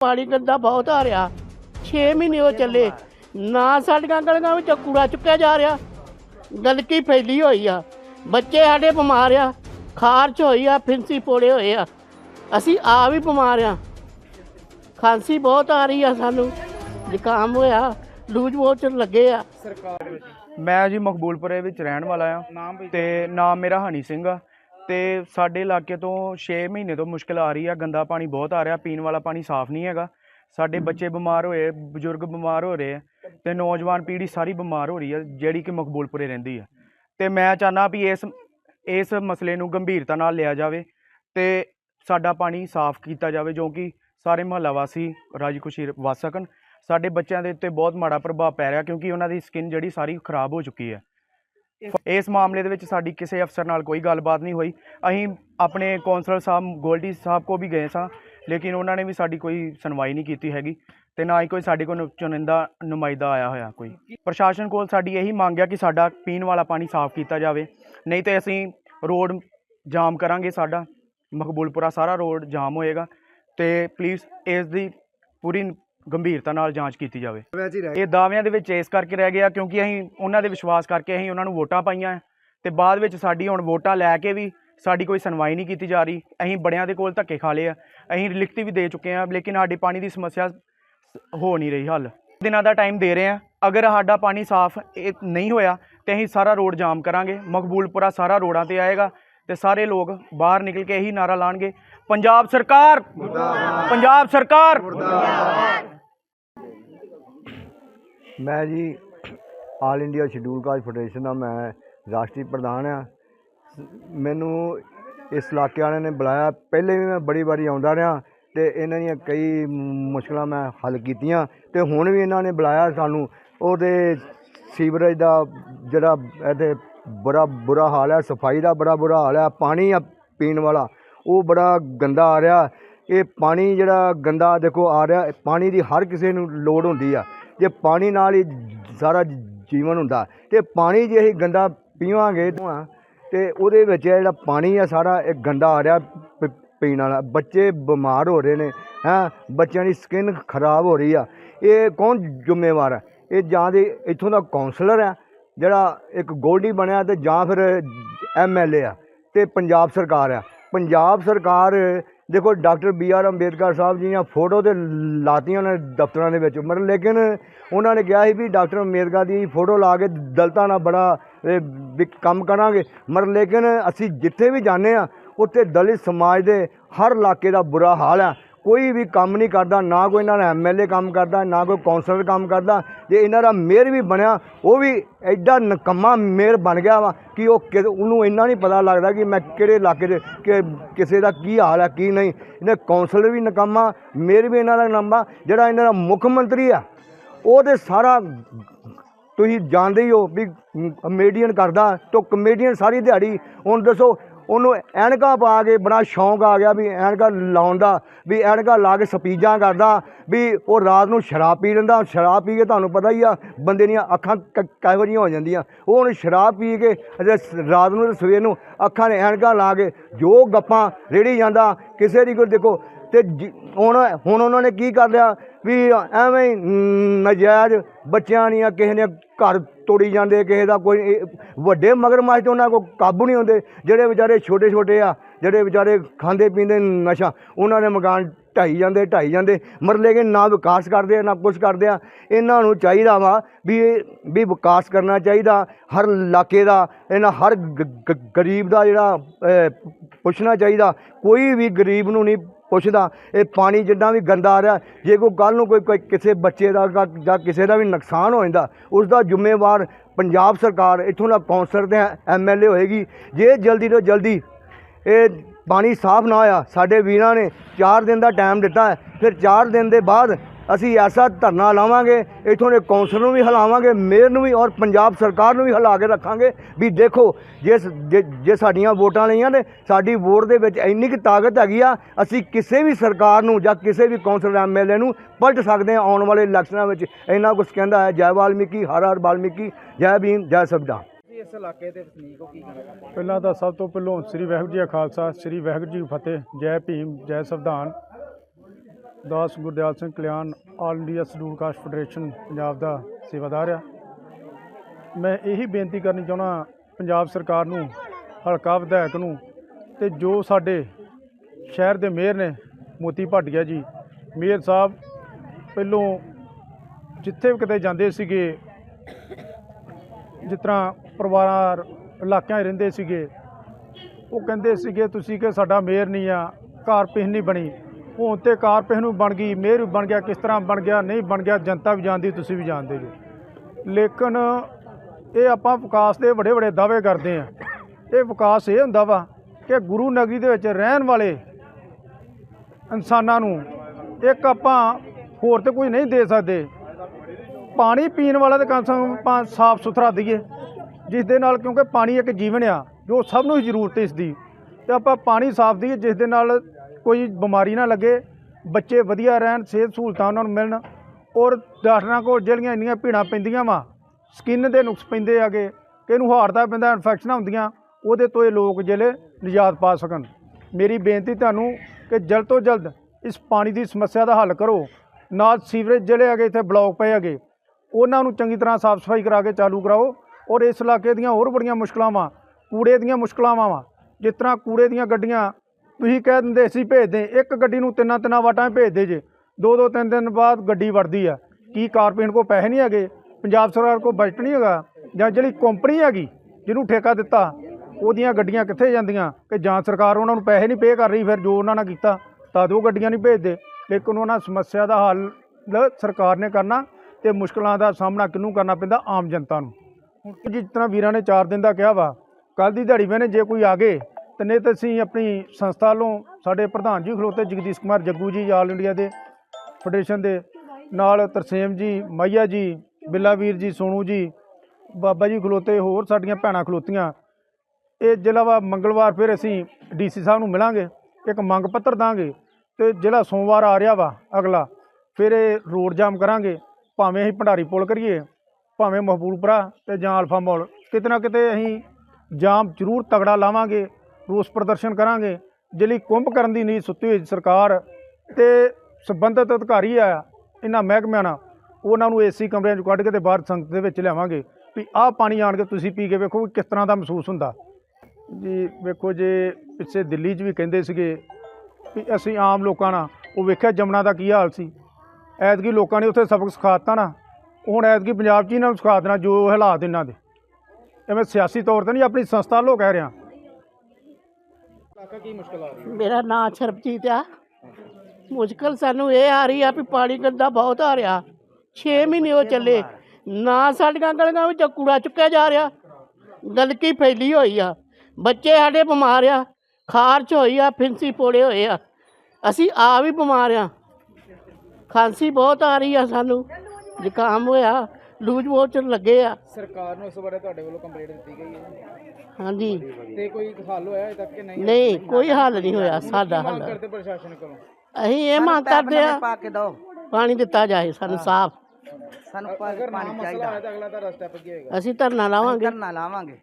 ਪਾਣੀ ਗੰਦਾ ਬਹੁਤ ਆ ਰਿਹਾ। 6 ਮਹੀਨੇ ਹੋ ਚੱਲੇ ਨਾ ਸਾਡੀਆਂ ਗਲੀਆਂ ਵਿੱਚ ਕੂੜਾ ਚੁੱਕਿਆ ਜਾ ਰਿਹਾ। ਗੰਦਗੀ ਫੈਲੀ ਹੋਈ ਆ ਬੱਚੇ ਸਾਡੇ ਬਿਮਾਰ ਆ ਖਾਰਚ ਹੋਈ ਆ ਫਿੰਸੀ ਪੋੜੇ ਹੋਏ ਆ। ਅਸੀਂ ਆ ਵੀ ਬਿਮਾਰ ਆ। ਖਾਂਸੀ ਬਹੁਤ ਆ ਰਹੀ ਆ ਸਾਨੂੰ ਜ਼ੁਕਾਮ ਹੋਇਆ ਲੂਜ ਮੋਸ਼ਨ ਲੱਗੇ ਆ। ਮੈਂ ਜੀ ਮਕਬੂਲਪੁਰੇ ਵਿੱਚ ਰਹਿਣ ਵਾਲਾ ਆ ਤੇ ਨਾਮ ਮੇਰਾ ਹਨੀ ਸਿੰਘ ਆ। ਤੇ ਸਾਡੇ ਇਲਾਕੇ ਤੋਂ 6 ਮਹੀਨੇ ਤੋਂ ਮੁਸ਼ਕਲ ਆ ਰਹੀ ਆ ਗੰਦਾ ਪਾਣੀ ਬਹੁਤ ਆ ਰਿਹਾ ਪੀਣ ਵਾਲਾ ਪਾਣੀ ਸਾਫ਼ ਨਹੀਂ ਹੈਗਾ। ਸਾਡੇ ਬੱਚੇ ਬਿਮਾਰ ਹੋਏ ਬਜ਼ੁਰਗ ਬਿਮਾਰ ਹੋ ਰਹੇ ਆ ਤੇ ਨੌਜਵਾਨ ਪੀੜ੍ਹੀ ਸਾਰੀ ਬਿਮਾਰ ਹੋ ਰਹੀ ਆ ਜਿਹੜੀ ਕਿ ਮਕਬੂਲਪੁਰੇ ਰਹਿੰਦੀ ਆ। ਤੇ ਮੈਂ ਚਾਹਨਾ ਵੀ ਇਸ ਇਸ ਮਸਲੇ ਨੂੰ ਗੰਭੀਰਤਾ ਨਾਲ ਲਿਆ ਜਾਵੇ ਤੇ ਸਾਡਾ ਪਾਣੀ ਸਾਫ਼ ਕੀਤਾ ਜਾਵੇ ਜੋ ਕਿ ਸਾਰੇ ਮਹੱਲਾ ਵਾਸੀ ਰਾਜੀ ਖੁਸ਼ੀ ਵਸ ਸਕਣ। ਸਾਡੇ ਬੱਚਿਆਂ ਦੇ ਉੱਤੇ ਬਹੁਤ ਮਾੜਾ ਪ੍ਰਭਾਵ ਪੈ ਰਿਹਾ ਕਿਉਂਕਿ ਉਹਨਾਂ ਦੀ ਸਕਿਨ ਜਿਹੜੀ ਸਾਰੀ ਖਰਾਬ ਹੋ ਚੁੱਕੀ ਹੈ ਇਸ ਮਾਮਲੇ ਦੇ ਵਿੱਚ ਸਾਡੀ ਕਿਸੇ ਅਫਸਰ ਨਾਲ ਕੋਈ ਗੱਲਬਾਤ ਨਹੀਂ ਹੋਈ। ਅਸੀਂ ਆਪਣੇ ਕੌਂਸਲਰ ਸਾਹਿਬ, ਗੋਲਡੀ ਸਾਹਿਬ ਕੋ ਵੀ ਗਏ ਸਾਂ, ਲੇਕਿਨ ਉਹਨਾਂ ਨੇ ਵੀ ਸਾਡੀ ਕੋਈ ਸੁਣਵਾਈ ਨਹੀਂ ਕੀਤੀ ਹੈਗੀ ਤੇ ਨਾ ਹੀ ਕੋਈ ਸਾਡੇ ਕੋਲ ਚੁਣਿੰਦਾ ਨੁਮਾਇੰਦਾ ਆਇਆ ਹੋਇਆ ਕੋਈ। ਪ੍ਰਸ਼ਾਸਨ ਕੋਲ ਸਾਡੀ ਇਹੀ ਮੰਗ ਹੈ ਕਿ ਸਾਡਾ ਪੀਣ ਵਾਲਾ ਪਾਣੀ ਸਾਫ਼ ਕੀਤਾ ਜਾਵੇ। ਨਹੀਂ ਤੇ ਅਸੀਂ ਰੋਡ ਜਾਮ ਕਰਾਂਗੇ ਸਾਡਾ, ਮਕਬੂਲਪੁਰਾ ਸਾਰਾ ਰੋਡ ਜਾਮ ਹੋਏਗਾ ਤੇ ਪਲੀਜ਼ ਇਸ ਦੀ ਪੂਰੀ ਗੰਭੀਰਤਾ ਨਾਲ ਜਾਂਚ ਕੀਤੀ ਜਾਵੇ। ਹੀ ਇਹ ਦਾਅਵਿਆਂ ਦੇ ਵਿੱਚ ਇਸ ਕਰਕੇ ਰਹਿ ਗਿਆ ਕਿਉਂਕਿ ਅਸੀਂ ਉਹਨਾਂ ਦੇ ਵਿਸ਼ਵਾਸ ਕਰਕੇ ਅਸੀਂ ਉਹਨਾਂ ਨੂੰ ਵੋਟਾਂ ਪਾਈਆਂ। ਹੈ ਤੇ ਬਾਅਦ ਵਿੱਚ ਸਾਡੀ ਹੁਣ ਵੋਟਾਂ ਲੈ ਕੇ ਵੀ ਸਾਡੀ ਕੋਈ ਸੁਣਵਾਈ ਨਹੀਂ ਕੀਤੀ ਜਾ ਰਹੀ। ਅਸੀਂ ਬੜਿਆਂ ਦੇ ਕੋਲ ਧੱਕੇ ਖਾ ਲਏ ਆ। ਅਸੀਂ ਲਿਖਤੀ ਵੀ ਦੇ ਚੁੱਕੇ ਆ ਲੇਕਿਨ ਸਾਡੀ ਪਾਣੀ ਦੀ ਸਮੱਸਿਆ ਹੋ ਨਹੀਂ ਰਹੀ ਹੱਲ। ਦਿਨਾਂ ਦਾ ਟਾਈਮ ਦੇ ਰਹੇ ਆ। ਅਗਰ ਸਾਡਾ ਪਾਣੀ ਸਾਫ਼ ਨਹੀਂ ਹੋਇਆ ਤੇ ਅਸੀਂ ਸਾਰਾ ਰੋਡ ਜਾਮ ਕਰਾਂਗੇ। ਮਕਬੂਲਪੁਰਾ ਸਾਰਾ ਰੋਡਾਂ ਤੇ ਆਏਗਾ ਤੇ ਸਾਰੇ ਲੋਕ ਬਾਹਰ ਨਿਕਲ ਕੇ ਇਹੀ ਨਾਰਾ ਲਾਣਗੇ। ਪੰਜਾਬ ਸਰਕਾਰ! ਪੰਜਾਬ ਸਰਕਾਰ! ਮੈਂ ਜੀ all India schedule caste federation ਦਾ ਮੈਂ ਰਾਸ਼ਟਰੀ ਪ੍ਰਧਾਨ ਆ ਮੈਨੂੰ ਇਸ ਇਲਾਕੇ ਵਾਲਿਆਂ ਨੇ ਬੁਲਾਇਆ। ਪਹਿਲੇ ਵੀ ਮੈਂ ਬੜੀ ਵਾਰੀ ਆਉਂਦਾ ਰਿਹਾ ਤੇ ਇਹਨਾਂ ਦੀਆਂ ਕਈ ਮ- ਮੁਸ਼ਕਲਾਂ ਮੈਂ ਹੱਲ ਕੀਤੀਆਂ ਤੇ ਹੁਣ ਵੀ ਇਹਨਾਂ ਨੇ ਬੁਲਾਇਆ ਸਾਨੂੰ। ਉਹਦੇ ਸੀਵਰੇਜ ਦਾ ਜਿਹੜਾ ਇਹਦੇ ਬੜਾ ਬੁਰਾ ਹਾਲ ਹੈ, ਸਫ਼ਾਈ ਦਾ ਬੜਾ ਬੁਰਾ ਹਾਲ ਹੈ, ਪਾਣੀ ਆ ਪੀਣ ਵਾਲਾ, ਉਹ ਬੜਾ ਗੰਦਾ ਆ ਰਿਹਾ। ਇਹ ਪਾਣੀ ਜਿਹੜਾ ਗੰਦਾ ਦੇਖੋ ਆ ਰਿਹਾ ਪਾਣੀ ਦੀ ਹਰ ਕਿਸੇ ਨੂੰ ਲੋੜ ਹੁੰਦੀ ਆ। ਜੇ ਪਾਣੀ ਨਾਲ ਹੀ ਸਾਰਾ ਜੀਵਨ ਹੁੰਦਾ। ਤੇ ਪਾਣੀ ਜੇ ਅਸੀਂ ਗੰਦਾ ਪੀਵਾਂਗੇ ਤਾਂ ਤੇ ਉਹਦੇ ਵਿੱਚ ਜਿਹੜਾ ਪਾਣੀ ਆ ਸਾਰਾ, ਇਹ ਗੰਦਾ ਆ ਰਿਹਾ ਪ- ਪੀਣ ਵਾਲਾ। ਬੱਚੇ ਬਿਮਾਰ ਹੋ ਰਹੇ ਨੇ, ਹੈਂ? ਬੱਚਿਆਂ ਦੀ ਸਕਿਨ ਖਰਾਬ ਹੋ ਰਹੀ ਆ। ਇਹ ਕੌਣ ਜ਼ਿੰਮੇਵਾਰ ਹੈ ਇਹ ਜਾਂ ਦੇ ਇੱਥੋਂ ਦਾ ਕਾਉਂਸਲਰ ਆ, ਜਿਹੜਾ ਇੱਕ ਗੋਲਡੀ ਬਣਿਆ ਤੇ ਜਾਂ ਫਿਰ ਐਮਐਲਏ ਆ, ਤੇ ਪੰਜਾਬ ਸਰਕਾਰ ਆ। ਪੰਜਾਬ ਸਰਕਾਰ ਦੇਖੋ, doctor B R Ambedkar Sahib ji ਦੀਆਂ ਫੋਟੋ ਤੇ ਲਾਤੀਆਂ ਉਹਨਾਂ ਨੇ ਦਫ਼ਤਰਾਂ ਦੇ ਵਿੱਚ। ਮਤਲਬ ਲੇਕਿਨ ਉਹਨਾਂ ਨੇ ਕਿਹਾ ਸੀ ਵੀ ਡਾਕਟਰ ਅੰਬੇਦਕਰ ਦੀ ਫੋਟੋ ਲਾ ਕੇ ਦਲਤਾਂ ਨਾਲ ਬੜਾ ਕੰਮ ਕਰਾਂਗੇ। ਮਤਲਬ ਲੇਕਿਨ ਅਸੀਂ ਜਿੱਥੇ ਵੀ ਜਾਂਦੇ ਆ ਉੱਥੇ ਦਲਿਤ ਸਮਾਜ ਦੇ ਹਰ ਇਲਾਕੇ ਦਾ ਬੁਰਾ ਹਾਲ ਆ ਕੋਈ ਵੀ ਕੰਮ ਨਹੀਂ ਕਰਦਾ, ਨਾ ਕੋਈ ਇਹਨਾਂ ਦਾ ਐਮਐਲਏ ਕੰਮ ਕਰਦਾ, ਨਾ ਕੋਈ ਕੌਂਸਲਰ ਕੰਮ ਕਰਦਾ। ਜੇ ਇਹਨਾਂ ਦਾ ਮੇਅਰ ਵੀ ਬਣਿਆ, ਉਹ ਵੀ ਐਡਾ ਨਕੰਮਾ ਮੇਅਰ ਬਣ ਗਿਆ ਵਾ ਕਿ ਉਹ ਕਿ- ਉਹਨੂੰ ਇੰਨਾ ਨਹੀਂ ਪਤਾ ਲੱਗਦਾ ਕਿ ਮੈਂ ਕਿਹੜੇ ਇਲਾਕੇ ਦੇ, ਕਿ ਕਿਸੇ ਦਾ ਕੀ ਹਾਲ ਹੈ ਕੀ ਨਹੀਂ। ਇਹਨੇ ਕੌਂਸਲਰ ਵੀ ਨਕੰਮਾ, ਮੇਅਰ ਵੀ ਇਹਨਾਂ ਦਾ ਨਕੰਮਾ, ਜਿਹੜਾ ਇਹਨਾਂ ਦਾ ਮੁੱਖ ਮੰਤਰੀ ਆ, ਉਹ ਤੇ ਸਾਰਾ ਤੁਸੀਂ ਜਾਣਦੇ ਹੀ ਹੋ ਵੀ ਕਮੇਡੀਅਨ ਕਰਦਾ, ਤੋ ਕਮੇਡੀਅਨ ਸਾਰੀ ਦਿਹਾੜੀ, ਹੁਣ ਦੱਸੋ ਉਹਨੂੰ ਐਨਕਾਂ ਪਾ ਕੇ ਬੜਾ ਸ਼ੌਂਕ ਆ ਗਿਆ ਵੀ ਐਨਕਾਂ ਲਾਉਣ ਦਾ, ਵੀ ਐਨਕਾਂ ਲਾ ਕੇ ਸਪੀਜਾਂ ਕਰਦਾ, ਵੀ ਉਹ ਰਾਤ ਨੂੰ ਸ਼ਰਾਬ ਪੀ ਲੈਂਦਾ, ਸ਼ਰਾਬ ਪੀ ਕੇ ਤੁਹਾਨੂੰ ਪਤਾ ਹੀ ਆ, ਬੰਦੇ ਦੀਆਂ ਅੱਖਾਂ ਕ- ਕਿਹੋ ਜਿਹੀਆਂ ਹੋ ਜਾਂਦੀਆਂ। ਉਹ ਹੁਣ ਸ਼ਰਾਬ ਪੀ ਕੇ ਅਤੇ ਰਾਤ ਨੂੰ ਸਵੇਰ ਨੂੰ ਅੱਖਾਂ ਨੇ ਐਨਕਾਂ ਲਾ ਕੇ ਜੋ ਗੱਪਾਂ ਰੇੜੀ ਜਾਂਦਾ, ਕਿਸੇ ਦੀ ਕੋਈ ਦੇਖੋ, ਤੇ ਜਿ- ਹੁਣ ਹੁਣ ਉਹਨਾਂ ਨੇ ਕੀ ਕਰ ਲਿਆ ਵੀ ਐਵੇਂ ਹੀ ਨ- ਨਜਾਇਜ਼ ਬੱਚਿਆਂ ਦੀਆਂ ਕਿਸੇ ਨੇ ਘਰ ਤੋੜੀ ਜਾਂਦੇ, ਕਿਸੇ ਦਾ ਕੋਈ, ਇਹ ਵੱਡੇ ਮਗਰਮੱਛ ਤੋਂ ਉਹਨਾਂ ਕੋਲ ਕਾਬੂ ਨਹੀਂ ਹੁੰਦੇ, ਜਿਹੜੇ ਵਿਚਾਰੇ ਛੋਟੇ ਛੋਟੇ ਆ, ਜਿਹੜੇ ਵਿਚਾਰੇ ਖਾਂਦੇ ਪੀਂਦੇ ਨਸ਼ਾ, ਉਹਨਾਂ ਦੇ ਮਕਾਨ ਢਾਈ ਜਾਂਦੇ ਢਾਈ ਜਾਂਦੇ ਮਰ ਲੇਕਿਨ ਨਾ ਵਿਕਾਸ ਕਰਦੇ ਆ, ਨਾ ਕੁਝ ਕਰਦੇ ਆ। ਇਹਨਾਂ ਨੂੰ ਚਾਹੀਦਾ ਵਾ ਵੀ ਵੀ ਵਿਕਾਸ ਕਰਨਾ ਚਾਹੀਦਾ, ਹਰ ਇਲਾਕੇ ਦਾ, ਇਹਨਾਂ ਹਰ ਗਰੀਬ ਦਾ ਜਿਹੜਾ ਪੁੱਛਣਾ ਚਾਹੀਦਾ। ਕੋਈ ਵੀ ਗਰੀਬ ਨੂੰ ਨਹੀਂ ਪੁੱਛਦਾ, ਇਹ ਪਾਣੀ ਜਿੱਦਾਂ ਵੀ ਗੰਦਾ ਆ ਰਿਹਾ, ਜੇ ਕੋਈ ਕੱਲ ਨੂੰ ਕੋਈ ਕੋਈ ਕਿਸੇ ਬੱਚੇ ਦਾ ਜਾਂ- ਕਿਸੇ ਦਾ ਵੀ ਨੁਕਸਾਨ ਹੋ ਜਾਂਦਾ, ਉਸ ਦਾ ਜ਼ਿੰਮੇਵਾਰ ਪੰਜਾਬ ਸਰਕਾਰ ਇੱਥੋਂ ਦਾ ਕੌਂਸਲਰ ਤੇ ਐਮਐਲਏ ਹੋਏਗੀ। ਜੇ ਜਲਦੀ ਤੋਂ ਜਲਦੀ ਇਹ ਪਾਣੀ ਸਾਫ਼ ਨਾ ਹੋਇਆ, ਸਾਡੇ ਵੀਰਾਂ ਨੇ 4 ਦਿਨ ਦਾ ਟਾਈਮ ਦਿੱਤਾ ਹੈ ਫਿਰ 4 ਦਿਨ ਦੇ ਬਾਅਦ ਅਸੀਂ ਐਸਾ ਧਰਨਾ ਲਾਵਾਂਗੇ ਇੱਥੋਂ ਦੇ ਕੌਂਸਲ ਨੂੰ ਵੀ ਹਿਲਾਵਾਂਗੇ ਮੇਅਰ ਨੂੰ ਵੀ ਔਰ ਪੰਜਾਬ ਸਰਕਾਰ ਨੂੰ ਵੀ ਹਿਲਾ ਕੇ ਰੱਖਾਂਗੇ ਵੀ ਦੇਖੋ ਜੇ ਜੇ- ਜੇ ਸਾਡੀਆਂ ਵੋਟਾਂ ਲਈਆਂ ਨੇ ਸਾਡੀ ਵੋਟ ਦੇ ਵਿੱਚ ਇੰਨੀ ਕੁ ਤਾਕਤ ਹੈਗੀ ਆ ਅਸੀਂ ਕਿਸੇ ਵੀ ਸਰਕਾਰ ਨੂੰ ਜਾਂ ਕਿਸੇ ਵੀ ਕੌਂਸਲ ਐਮਐਲਏ ਨੂੰ ਪਲਟ ਸਕਦੇ ਹਾਂ ਆਉਣ ਵਾਲੇ ਇਲੈਕਸ਼ਨਾਂ ਵਿੱਚ। ਇੰਨਾ ਕੁਝ ਕਹਿੰਦਾ ਹੈ ਜੈ ਵਾਲਮੀਕੀ ਹਰ ਹਰ ਵਾਲਮੀਕੀ ਜੈ ਭੀਮ ਜੈ ਸੰਵਿਧਾਨ ਤੁਸੀਂ ਇਸ ਇਲਾਕੇ ਦੇ ਵਸਨੀਕ ਹੋ ਕੀ ਕਹਿਣਾ ਪਹਿਲਾਂ ਤਾਂ ਸਭ ਤੋਂ ਪਹਿਲਾਂ ਸ੍ਰੀ ਵਾਹਿਗੁਰੂ ਜੀ ਕਾ ਖਾਲਸਾ ਸ੍ਰੀ ਵਾਹਿਗੁਰੂ ਜੀ ਫਤਿਹ ਜੈ ਭੀਮ ਜੈ ਸੰਵਿਧਾਨ। Das Gurdial Singh Kalyan all India schedule caste federation Punjab ਦਾ ਸੇਵਾਦਾਰ ਆ। ਮੈਂ ਇਹੀ ਬੇਨਤੀ ਕਰਨੀ ਚਾਹੁੰਦਾ ਪੰਜਾਬ ਸਰਕਾਰ ਨੂੰ, ਹਲਕਾ ਵਿਧਾਇਕ ਨੂੰ ਤੇ ਜੋ ਸਾਡੇ ਸ਼ਹਿਰ ਦੇ ਮੇਅਰ ਨੇ, ਮੋਤੀ ਭਾਟੀਆ ਜੀ, ਮੇਅਰ ਸਾਹਿਬ ਪਹਿਲੋਂ ਜਿੱਥੇ ਵੀ ਕਿਤੇ ਜਾਂਦੇ ਸੀਗੇ, ਜਿਸ ਤਰ੍ਹਾਂ ਪਰਿਵਾਰ ਇਲਾਕਿਆਂ 'ਚ ਰਹਿੰਦੇ ਸੀਗੇ, ਉਹ ਕਹਿੰਦੇ ਸੀਗੇ, ਤੁਸੀਂ ਕਿ ਸਾਡਾ ਮੇਅਰ ਨਹੀਂ ਆ, ਘਰ ਕਾਰਪੋਰੇਸ਼ਨ ਨਹੀਂ ਬਣੀ। ਹੁਣ ਤੇ ਕਾਰਪੋਰੇਸ਼ਨ ਨੂੰ ਬਣ ਗਈ ਮੇਅਰ ਵੀ ਬਣ ਗਿਆ, ਕਿਸ ਤਰ੍ਹਾਂ ਬਣ ਗਿਆ, ਨਹੀਂ ਬਣ ਗਿਆ, ਜਨਤਾ ਵੀ ਜਾਣਦੀ, ਤੁਸੀਂ ਵੀ ਜਾਣਦੇ ਜੀ। ਲੇਕਿਨ ਇਹ ਆਪਾਂ ਵਿਕਾਸ ਦੇ ਬੜੇ ਬੜੇ ਦਾਅਵੇ ਕਰਦੇ ਆ ਇਹ ਵਿਕਾਸ ਇਹ ਹੁੰਦਾ ਵਾ ਕਿ ਗੁਰੂ ਨਗਰੀ ਦੇ ਵਿੱਚ ਰਹਿਣ ਵਾਲੇ ਇਨਸਾਨਾਂ ਨੂੰ ਇੱਕ ਆਪਾਂ ਹੋਰ ਤੇ ਕੋਈ ਨਹੀਂ ਦੇ ਸਕਦੇ। ਪਾਣੀ ਪੀਣ ਵਾਲਾ ਤੇ ਕਮ ਸੇ ਕਮ ਆਪਾਂ ਸਾਫ਼ ਸੁਥਰਾ ਦਈਏ, ਜਿਸ ਦੇ ਨਾਲ ਕਿਉਂਕਿ ਪਾਣੀ ਇੱਕ ਜੀਵਨ ਆ, ਜੋ ਸਭ ਨੂੰ ਹੀ ਜ਼ਰੂਰਤ ਹੈ ਇਸ ਦੀ। ਤੇ ਆਪਾਂ ਪਾਣੀ ਸਾਫ਼ ਦਈਏ, ਜਿਸ ਦੇ ਨਾਲ ਕੋਈ ਬਿਮਾਰੀ ਨਾ ਲੱਗੇ, ਬੱਚੇ ਵਧੀਆ ਰਹਿਣ, ਸਿਹਤ ਸਹੂਲਤਾਂ ਉਹਨਾਂ ਨੂੰ ਮਿਲਣ, ਔਰ ਡਾਕਟਰਾਂ ਕੋਲ ਜਿਹੜੀਆਂ ਇੰਨੀਆਂ ਭੀੜਾਂ ਪੈਂਦੀਆਂ ਵਾ, ਸਕਿਨ ਦੇ ਨੁਕਸ ਪੈਂਦੇ ਆਗੇ ਕਿ ਇਹਨੂੰ ਹਾਰਟ ਦਾ ਪੈਂਦਾ, ਇਨਫੈਕਸ਼ਨਾਂ ਹੁੰਦੀਆਂ, ਉਹਦੇ ਤੋਂ ਇਹ ਲੋਕ ਜਿਹੜੇ ਨਿਜਾਤ ਪਾ ਸਕਣ। ਮੇਰੀ ਬੇਨਤੀ ਤੁਹਾਨੂੰ ਕਿ ਜਲਦ ਤੋਂ ਜਲਦ ਇਸ ਪਾਣੀ ਦੀ ਸਮੱਸਿਆ ਦਾ ਹੱਲ ਕਰੋ। ਨਾਲ ਸੀਵਰੇਜ ਜਿਹੜੇ ਹੈਗੇ ਇੱਥੇ ਬਲੌਕ ਪਏ ਹੈਗੇ, ਉਹਨਾਂ ਨੂੰ ਚੰਗੀ ਤਰ੍ਹਾਂ ਸਾਫ਼ ਸਫ਼ਾਈ ਕਰਾ ਕੇ ਚਾਲੂ ਕਰਾਓ, ਔਰ ਇਸ ਇਲਾਕੇ ਦੀਆਂ ਹੋਰ ਬੜੀਆਂ ਮੁਸ਼ਕਲਾਂ ਵਾ, ਕੂੜੇ ਦੀਆਂ ਮੁਸ਼ਕਲਾਂ ਵਾ, ਜਿਸ ਤਰ੍ਹਾਂ ਕੂੜੇ ਦੀਆਂ ਗੱਡੀਆਂ ਤੁਸੀਂ ਕਹਿ ਦਿੰਦੇ ਅਸੀਂ ਭੇਜਦੇ, ਇੱਕ ਗੱਡੀ ਨੂੰ ਤਿੰਨਾਂ ਤਿੰਨਾਂ ਵਾਟਾਂ ਭੇਜਦੇ ਜੇ, ਦੋ ਦੋ ਤਿੰਨ ਦਿਨ ਬਾਅਦ ਗੱਡੀ ਵੜਦੀ ਆ। ਕੀ ਕਾਰਪੋਰੇਟ ਕੋਲ ਪੈਸੇ ਨਹੀਂ ਹੈਗੇ? ਪੰਜਾਬ ਸਰਕਾਰ ਕੋਲ ਬਜਟ ਨਹੀਂ ਹੈਗਾ? ਜਾਂ ਜਿਹੜੀ ਕੰਪਨੀ ਹੈਗੀ, ਜਿਹਨੂੰ ਠੇਕਾ ਦਿੱਤਾ, ਉਹਦੀਆਂ ਗੱਡੀਆਂ ਕਿੱਥੇ ਜਾਂਦੀਆਂ? ਕਿ ਜਾਂ ਸਰਕਾਰ ਉਹਨਾਂ ਨੂੰ ਪੈਸੇ ਨਹੀਂ ਪੇ ਕਰ ਰਹੀ, ਫਿਰ ਜੋ ਉਹਨਾਂ ਨਾਲ ਕੀਤਾ, ਤਾਂ ਉਹ ਗੱਡੀਆਂ ਨਹੀਂ ਭੇਜਦੇ। ਲੇਕਿਨ ਉਹਨਾਂ ਸਮੱਸਿਆ ਦਾ ਹੱਲ ਸਰਕਾਰ ਨੇ ਕਰਨਾ ਤੇ ਮੁਸ਼ਕਲਾਂ ਦਾ ਸਾਹਮਣਾ ਕਿਹਨੂੰ ਕਰਨਾ ਪੈਂਦਾ? ਆਮ ਜਨਤਾ ਨੂੰ। ਹੁਣ ਜਿਸ ਤਰ੍ਹਾਂ ਵੀਰਾਂ ਨੇ 4 ਦਿਨ ਦਾ ਕਿਹਾ ਵਾ ਕੱਲ ਦੀ ਦਿਹਾੜੀ ਮੈਨੇ ਜੇ ਕੋਈ ਆ ਗਏ ਤੇ ਨਹੀਂ ਤਾਂ ਅਸੀਂ ਆਪਣੀ ਸੰਸਥਾ ਵੱਲੋਂ ਸਾਡੇ ਪ੍ਰਧਾਨ ਜੀ ਖਲੋਤੇ ਜਗਦੀਸ਼ ਕੁਮਾਰ ਜੱਗੂ ਜੀ ਆਲ ਇੰਡੀਆ ਦੇ ਫੈਡਰੇਸ਼ਨ ਦੇ, ਨਾਲ ਤਰਸੇਮ ਜੀ, ਮਾਈਆ ਜੀ ਬਿੱਲਾ ਵੀਰ ਜੀ, ਸੋਨੂ ਜੀ, ਬਾਬਾ ਜੀ ਖਲੋਤੇ, ਹੋਰ ਸਾਡੀਆਂ ਭੈਣਾਂ ਖਲੋਤੀਆਂ। ਇਹ ਜ਼ਿਲ੍ਹਾ ਵਾ ਮੰਗਲਵਾਰ, ਫਿਰ ਅਸੀਂ ਡੀਸੀ ਸਾਹਿਬ ਨੂੰ ਮਿਲਾਂਗੇ, ਇੱਕ ਮੰਗ ਪੱਤਰ ਦਾਂਗੇ ਤੇ ਜਿਹੜਾ ਸੋਮਵਾਰ ਆ ਰਿਹਾ ਵਾ ਅਗਲਾ, ਫਿਰ ਇਹ ਰੋਡ ਜਾਮ ਕਰਾਂਗੇ, ਭਾਵੇਂ ਅਸੀਂ ਭੰਡਾਰੀ ਪੁਲ ਕਰੀਏ, ਭਾਵੇਂ ਮਹਬੂਬਪੁਰਾ ਤੇ ਜਾਂ ਅਲਫਾ ਮੌਲ ਕਿਤੇ ਨਾ ਕਿਤੇ ਅਸੀਂ ਜਾਮ ਜ਼ਰੂਰ ਤਗੜਾ ਲਾਵਾਂਗੇ ਰੋਸ ਪ੍ਰਦਰਸ਼ਨ ਕਰਾਂਗੇ ਜਿਹੜੀ ਕੁੰਭ ਕਰਨ ਦੀ ਨੀਂਦ ਸੁੱਤੀ ਹੋਈ ਸਰਕਾਰ ਤੇ ਸੰਬੰਧਿਤ ਅਧਿਕਾਰੀ ਆ, ਇਹਨਾਂ ਮਹਿਕਮਿਆਂ ਨਾਲ, ਉਹਨਾਂ ਨੂੰ ਏਸੀ ਕਮਰਿਆਂ 'ਚ ਕੱਢ ਕੇ ਤੇ ਬਾਹਰ ਸੰਗਤ ਦੇ ਵਿੱਚ ਲਿਆਵਾਂਗੇ, ਵੀ ਆਹ ਪਾਣੀ ਆਣ ਕੇ ਤੁਸੀਂ ਪੀ ਕੇ ਵੇਖੋ ਵੀ ਕਿਸ ਤਰ੍ਹਾਂ ਦਾ ਮਹਿਸੂਸ ਹੁੰਦਾ। ਜੀ ਵੇਖੋ ਜੇ ਪਿੱਛੇ ਦਿੱਲੀ 'ਚ ਵੀ ਕਹਿੰਦੇ ਸੀਗੇ ਵੀ ਅਸੀਂ ਆਮ ਲੋਕਾਂ ਨਾਲ, ਉਹ ਵੇਖਿਆ ਜਮਨਾ ਦਾ ਕੀ ਹਾਲ ਸੀ। ਐਤਕੀ ਲੋਕਾਂ ਨੇ ਉੱਥੇ ਸਬਕ ਸਿਖਾਤਾ ਨਾ, ਹੁਣ ਐਤਕੀ ਪੰਜਾਬ 'ਚ ਹੀ ਇਹਨਾਂ ਨੂੰ ਸਿਖਾ ਦੇਣਾ ਜੋ ਹਾਲਾਤ ਇਹਨਾਂ ਦੇ। ਇਹ ਮੈਂ ਸਿਆਸੀ ਤੌਰ ਤੇ ਨਹੀਂ, ਆਪਣੀ ਸੰਸਥਾ ਵੱਲੋਂ ਕਹਿ ਰਿਹਾ। ਕਾਕਾ, ਕੀ ਮੁਸ਼ਕਲ ਆ ਰਹੀ ਹੈ? ਮੇਰਾ ਨਾਂ ਸਰਬਜੀਤ ਆ। ਮੁਸ਼ਕਲ ਸਾਨੂੰ ਇਹ ਆ ਰਹੀ ਆ ਵੀ ਪਾਣੀ ਗੰਦਾ ਬਹੁਤ ਆ ਰਿਹਾ। 6 ਮਹੀਨੇ ਉਹ ਚੱਲੇ। ਨਾ ਸਾਡੀਆਂ ਗਲੀਆਂ ਵਿੱਚ ਕੂੜਾ ਚੁੱਕਿਆ ਜਾ ਰਿਹਾ। ਗੰਦਗੀ ਫੈਲੀ ਹੋਈ ਆ। ਬੱਚੇ ਸਾਡੇ ਬਿਮਾਰ ਆ। ਖਾਰਚ ਹੋਈ ਆ, ਫਿੰਸੀ ਪੋੜੇ ਹੋਏ ਆ। ਅਸੀਂ ਆ ਵੀ ਬਿਮਾਰ ਆ। ਖਾਂਸੀ ਬਹੁਤ ਆ ਰਹੀ ਆ ਸਾਨੂੰ। ਜ਼ੁਕਾਮ ਹੋਇਆ। ਲੂਜ ਮੋਸ਼ਨ ਲੱਗੇ ਆ। ਸਰਕਾਰ ਨੂੰ ਇਸ ਬਾਰੇ ਤੁਹਾਡੇ ਵੱਲੋਂ ਕੰਪਲੇਂਟ ਦਿੱਤੀ ਗਈ ਹੈ। ਹਾਂਜੀ। ਤੇ ਕੋਈ ਹੱਲ ਹੋਇਆ ਅਜੇ ਤੱਕ ਕਿ ਨਹੀਂ? ਨਹੀਂ ਕੋਈ ਹੱਲ ਨਹੀਂ ਹੋਇਆ ਸਾਡਾ ਹੱਲ। ਕਰਦੇ ਪ੍ਰਸ਼ਾਸਨ ਕੋਲੋਂ? ਅਸੀਂ ਇਹ ਮੰਗ ਕਰਦੇ ਆ ਪਾ ਕੇ ਦਿਓ। ਪਾਣੀ ਦਿੱਤਾ ਜਾਏ ਸਾਨੂੰ ਸਾਫ਼। ਸਾਨੂੰ ਪਾਣੀ ਚਾਹੀਦਾ। ਹੋਇਆ ਤਾਂ ਅਗਲਾ ਤਾਂ ਰਸਤਾ ਪੱਕੀ ਹੋਏਗਾ। ਅਸੀਂ ਧਰਨਾ ਲਾਵਾਂਗੇ। ਧਰਨਾ ਲਾਵਾਂਗੇ।